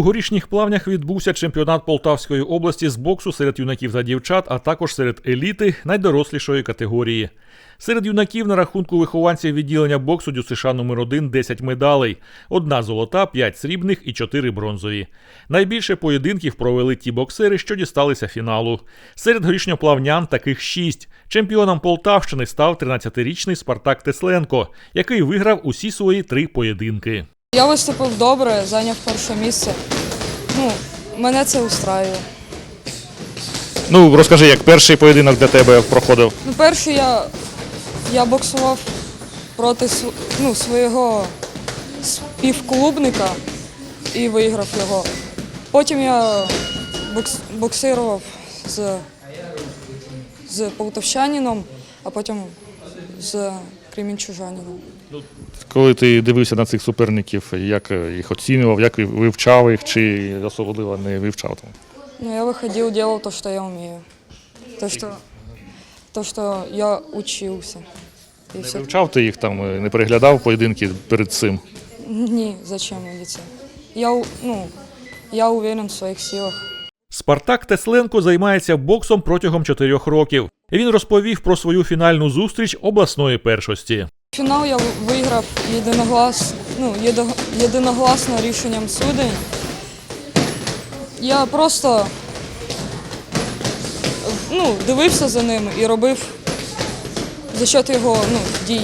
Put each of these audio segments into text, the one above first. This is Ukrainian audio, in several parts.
У горішніх плавнях відбувся чемпіонат Полтавської області з боксу серед юнаків та дівчат, а також серед еліти найдорослішої категорії. Серед юнаків на рахунку вихованців відділення боксу ДЮСШ номер 1 10 медалей, одна золота, 5 срібних і 4 бронзові. Найбільше поєдинків провели ті боксери, що дісталися фіналу. Серед горішньоплавнян таких 6. Чемпіоном Полтавщини став 13-річний Спартак Тесленко, який виграв усі свої три поєдинки. Я виступив добре, зайняв перше місце. Ну, мене це устраює. Ну, розкажи, як перший поєдинок для тебе проходив. Ну, перший я, я боксував проти ну, свого співклубника і виграв його. Потім я бокс, боксирував з, з полтавчанином, а потім з кремінчужанином. Коли ти дивився на цих суперників, як е, їх оцінював, як вивчав їх, чи особливо не вивчав там? Ну, я выходил, делал то, что я умею. То, что, то, что я учился. И Не все. вивчав ти їх там, е, не переглядав поєдинки перед цим. Не, зачем мне це? Я, ну, я уверен в своих силах. Спартак Тесленко займається боксом протягом чотирьох років. Він розповів про свою фінальну зустріч обласної першості. Фінал я виграв єдиноглас, ну, єдиногласно рішенням судей. Я просто ну, дивився за ним і робив за счет його ну, дій.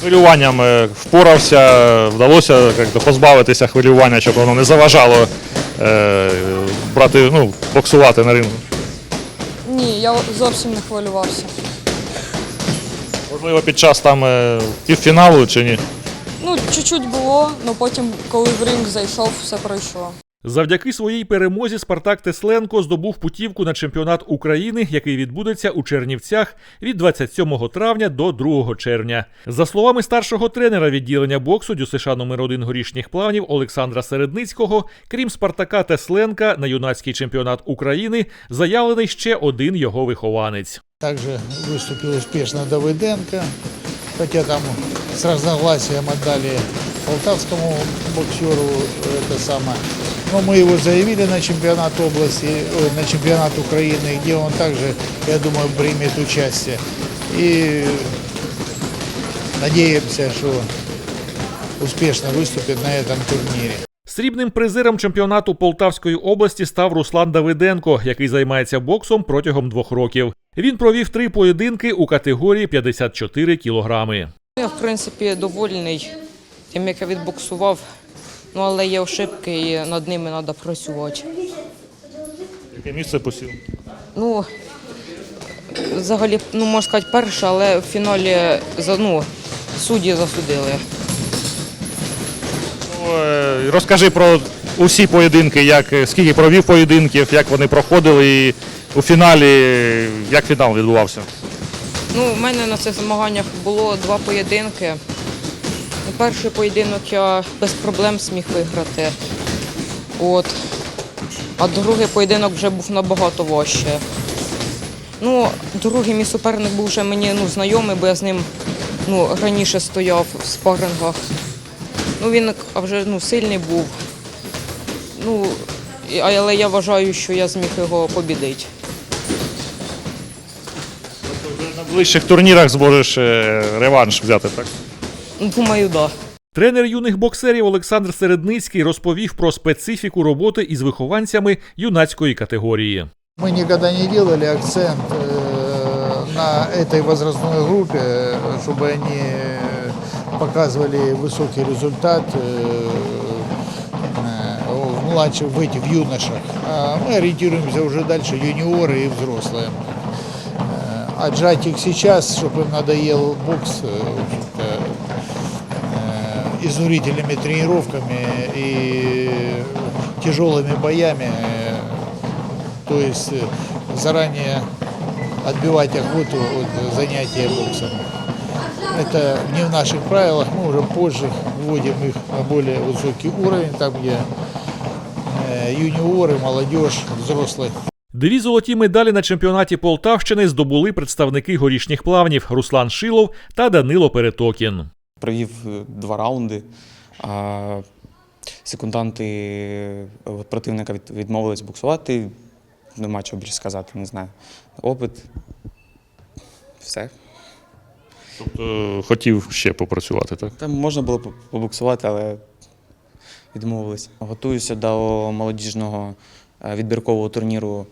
Хвилюванням е, впорався, вдалося як позбавитися хвилювання, щоб воно не заважало е, брати, ну, боксувати на рингу. Ні, я зовсім не хвилювався. Можливо, під час там е, півфіналу чи ні? Ну, чуть-чуть було, але потім, коли в ринг зайшов, все пройшло. Завдяки своїй перемозі Спартак Тесленко здобув путівку на чемпіонат України, який відбудеться у Чернівцях від 27 травня до 2 червня. За словами старшого тренера відділення боксу ДЮСШ номер 1 горішніх плавнів Олександра Середницького, крім Спартака Тесленка, на юнацький чемпіонат України заявлений ще один його вихованець. Также выступил успешно Давыденко, хотя там с разногласием отдали полтавскому боксеру это самое. Но мы его заявили на чемпионат области, ой, на чемпионат Украины, где он также, я думаю, примет участие. И надеемся, что успешно выступит на этом турнире. Срібним призером чемпіонату Полтавської області став Руслан Давиденко, який займається боксом протягом двох років. Він провів три поєдинки у категорії 54 кілограми. Я, в принципі, довольний тим, як я відбоксував, ну, але є ошибки і над ними треба працювати. Яке місце посів? Ну, взагалі, ну, можна сказати, перше, але в фіналі ну, судді засудили. Ну, е, розкажи про усі поєдинки, як, е, скільки провів поєдинків, як вони проходили, і у фіналі, як фінал відбувався. Ну, у мене на цих змаганнях було два поєдинки. Ну, Перший поєдинок я без проблем зміг виграти. От. А другий поєдинок вже був набагато важче. Ну, другий мій суперник був вже мені ну, знайомий, бо я з ним ну, раніше стояв в спарингах. Ну, він вже ну, сильний був. Ну, але я вважаю, що я зміг його побідити. На ближчих турнірах зможеш е, реванш взяти, так? Думаю, так. Да. Тренер юних боксерів Олександр Середницький розповів про специфіку роботи із вихованцями юнацької категорії. Мы никогда не делали акцент э, на этой возрастной группе, э, чтобы они э, показывали высокий результат э, э, в младших, в этих в юношах. А мы ориентируемся уже дальше юниоры и взрослые. Э, Отжать их сейчас, чтобы им надоел бокс, э, общем-то, э, изнурительными тренировками и тяжелыми боями э, то есть э, заранее отбивать охоту от занятия боксом. Это не в наших правилах, мы уже позже вводим их на более высокий уровень, там где э, юниоры, молодежь, взрослые. Дві золоті медалі на чемпіонаті Полтавщини здобули представники горішніх плавнів Руслан Шилов та Данило Перетокін. провів е, два раунди. А, секунданти е, противника відмовились буксувати. Нема чого більше сказати, не знаю. Опит. Все. Тобто хотів ще попрацювати, так? Там можна було побуксувати, але відмовились. Готуюся до молодіжного е, відбіркового турніру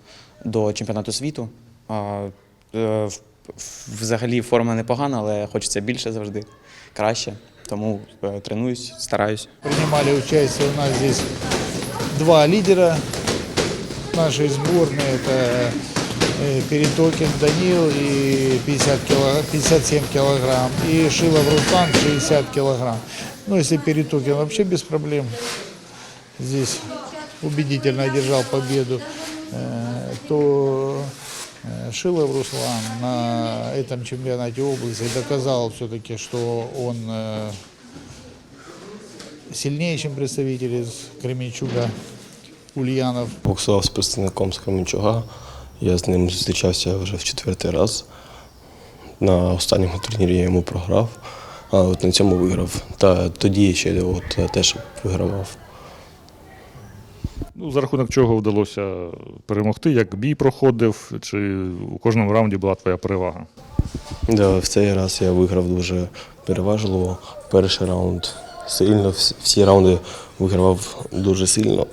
до чемпіонату світу. Е, Взагалі форма непогана, але хочеться більше завжди, краще. Тому е, тренуюсь, стараюсь. Принимали участие у нас здесь два лидера нашей сборной. Это Перетокин Данил и 50 кило, 57 килограмм. И Шилов Руслан 60 килограмм. Ну, если Перетокин вообще без проблем здесь убедительно одержал победу, э, то э, Шилов Руслан на этом чемпионате области доказал все-таки, что он э, сильнее, чем представитель из Кременчуга Ульянов. боксував з представником з Кременчуга. Я з ним зустрічався вже в четвертий раз. На останньому турнірі я йому програв, а от на цьому виграв. Та тоді ще от, теж вигравав. Ну, за рахунок чого вдалося перемогти, як бій проходив, чи у кожному раунді була твоя перевага? Да, в цей раз я виграв дуже переважливо. Перший раунд сильно, всі раунди вигравав дуже сильно.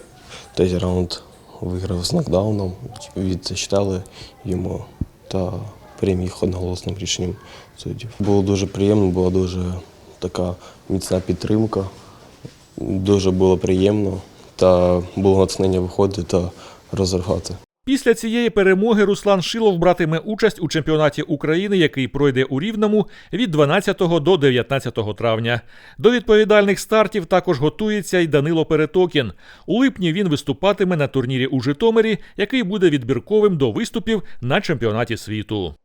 Третій раунд виграв з нокдауном, відчитали йому та переміг одноголосним рішенням суддів. Було дуже приємно, була дуже така міцна підтримка. Дуже було приємно та було натхнення виходити та розривати. Після цієї перемоги Руслан Шилов братиме участь у чемпіонаті України, який пройде у Рівному від 12 до 19 травня. До відповідальних стартів також готується й Данило Перетокін. У липні він виступатиме на турнірі у Житомирі, який буде відбірковим до виступів на чемпіонаті світу.